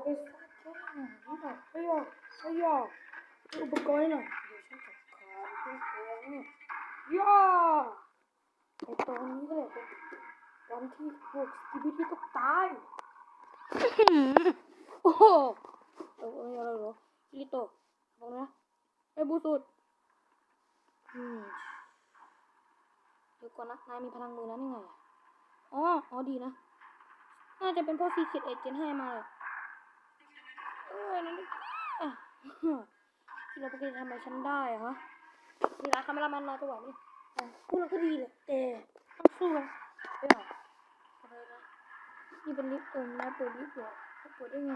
าไปซักแค่ไหนนี่หน่อยไม่ยากไม่ยากอุปกรณ์หน่อยเดี๋ยวฉันจัดการเครื่องแกงเนี่ยย่าไอตอนนี้ก็เลยเป็นวันที่พวกสกิบิที่ต้องตายโอ้โหเอออะไรหรอลิโตะบอกนะไอบูสุดอืมเดี๋ยวก่อนนะนายมีพลังมือนั้นยังไงอ๋อ อ๋อดีนะ น่าจะเป็นพราะซีเ r ดเอเจนให้มาเลย เออนั่นดิอะที่เราพวกแกจะทำไรฉันได้อะฮะนี่นะคาเมราแมนนายจะไหวไหมอ่พวกเราก็ดีแหละแต่ต้องสู้กันเดี๋ยวนี่เป็นลิฟต์เอิมนายเปิดลิฟต์เปิดได้ไง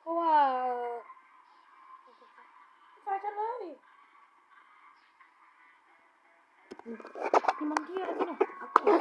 เพราะว่าเอ่อไฟฉันเนี่มันที่อะไรเพรดสกิบิดีเพื่อนอื้อหือทำอย่าอนสกิบิดีพอเป็นตัวแรกเลย หืมเสียงเพื่อนไปอ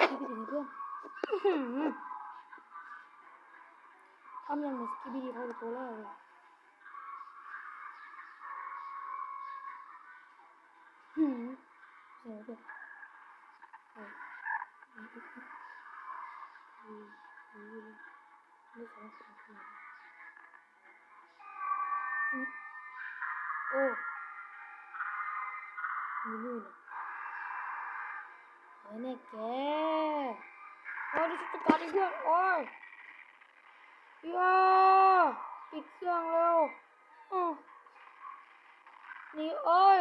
ืมอื มอืมไม่สามารถทำได้อืมโอ้มีนู่นอะเฮ้ยเนี่ยแกโอ้ยดิฉันจะการอีกเพื่อนโอ้ยย่าปิดเครื่องเร็วอือนี่โอ้ย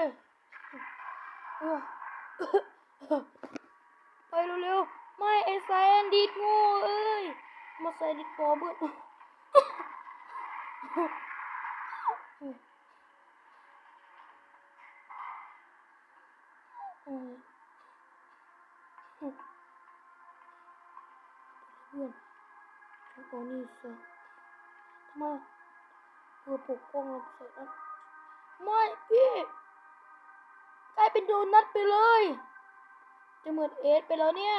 ไปเร็วๆ ไม่ไอ้แซนดิดง่เอ้ย มาแซดิดปอเบิด เพื่อนฉันเอนี่ซะทำไมเพื่อปกป้องเราใส่นั้นไม่พี่กลายเป็นโดนัทไปเลย จะเหมือนเอสไปแล้วเนี่ย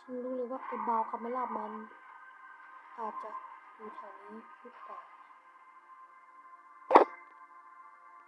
ฉันรู้เลยว่าไอ้บาวคาเมล่ามัน อาจจะอยู่แถวนี้หรือเปล่า